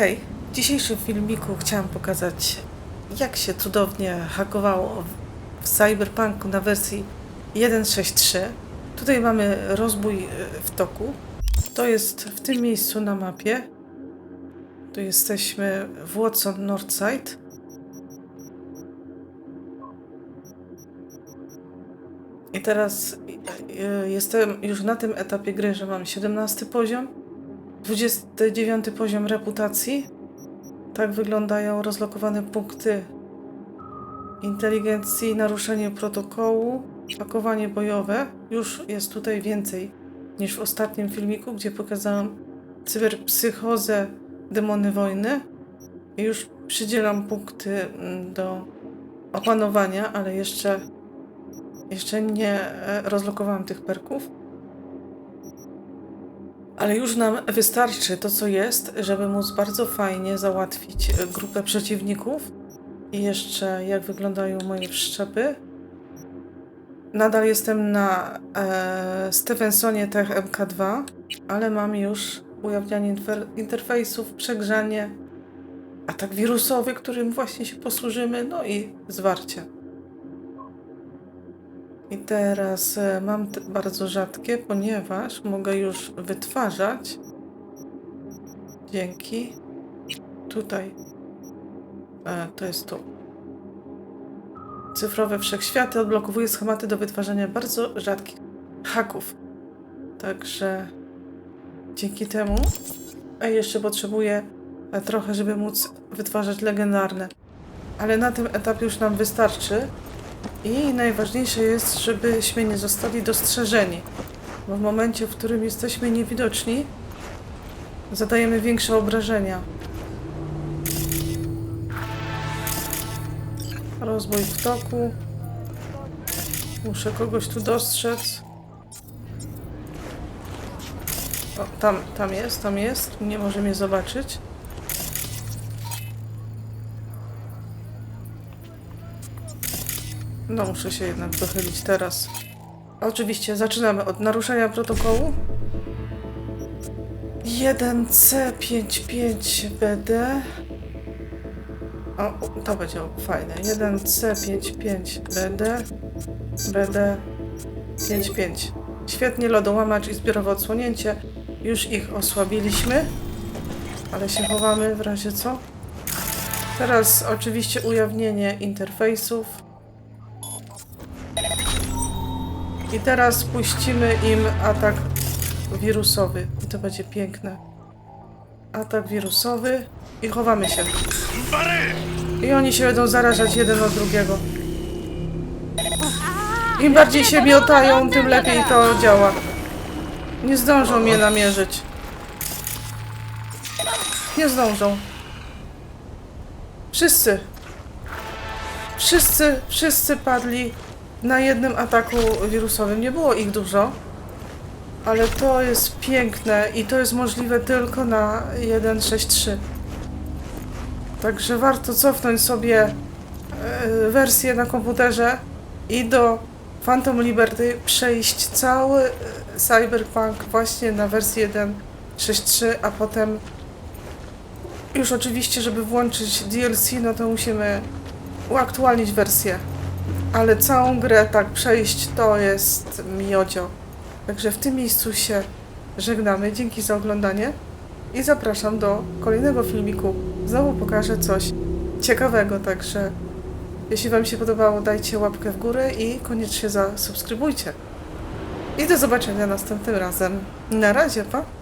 Hej, w dzisiejszym filmiku chciałam pokazać, jak się cudownie hakowało w- Cyberpunku na wersji 1.6.3. Tutaj mamy rozbój e, w toku. To jest w tym miejscu na mapie. Tu jesteśmy w Watson Northside. I teraz e, jestem już na tym etapie gry, że mam 17 poziom. 29 poziom reputacji. Tak wyglądają rozlokowane punkty inteligencji, naruszenie protokołu, pakowanie bojowe. Już jest tutaj więcej niż w ostatnim filmiku, gdzie pokazałam cyberpsychozę, demony wojny. Już przydzielam punkty mm, do opanowania, ale jeszcze, jeszcze nie e, rozlokowałam tych perków. Ale już nam wystarczy to, co jest, żeby móc bardzo fajnie załatwić e, grupę przeciwników. I jeszcze jak wyglądają moje wszczepy. Nadal jestem na e, Stevensonie Tech MK2, ale mam już ujawnianie interfejsów, przegrzanie, atak wirusowy, którym właśnie się posłużymy, no i zwarcie. I teraz e, mam bardzo rzadkie, ponieważ mogę już wytwarzać dzięki tutaj. E, to jest tu. Cyfrowe wszechświaty odblokowuje schematy do wytwarzania bardzo rzadkich haków. Także dzięki temu. A jeszcze potrzebuję e, trochę, żeby móc wytwarzać legendarne. Ale na tym etapie już nam wystarczy. I najważniejsze jest, żebyśmy nie zostali dostrzeżeni. Bo w momencie, w którym jesteśmy niewidoczni, zadajemy większe obrażenia. Rozbój w toku. Muszę kogoś tu dostrzec. O, tam, tam jest, tam jest. Nie może mnie zobaczyć. No, muszę się jednak dochylić teraz. Oczywiście, zaczynamy od naruszenia protokołu. 1C55BD. O, to będzie fajne. 1C55BD. BD55. Świetnie, lodołamacz i zbiorowe odsłonięcie. Już ich osłabiliśmy, ale się chowamy w razie co. Teraz oczywiście ujawnienie interfejsów. I teraz puścimy im atak wirusowy. I to będzie piękne. Atak wirusowy. I chowamy się. I oni się będą zarażać jeden od drugiego. Im bardziej się miotają, tym lepiej to działa. Nie zdążą mnie namierzyć. Nie zdążą. Wszyscy. Wszyscy, wszyscy padli na jednym ataku wirusowym. Nie było ich dużo, ale to jest piękne i to jest możliwe tylko na 1.6.3. Także warto cofnąć sobie e, wersję na komputerze i do Phantom Liberty przejść cały e, Cyberpunk właśnie na wersję 1.6.3, a potem już oczywiście, żeby włączyć DLC, no to musimy uaktualnić wersję. Ale całą grę tak przejść to jest miodzio. Także w tym miejscu się żegnamy. Dzięki za oglądanie i zapraszam do kolejnego filmiku. Znowu pokażę coś ciekawego, także jeśli Wam się podobało, dajcie łapkę w górę i koniecznie zasubskrybujcie. I do zobaczenia następnym razem. Na razie, pa!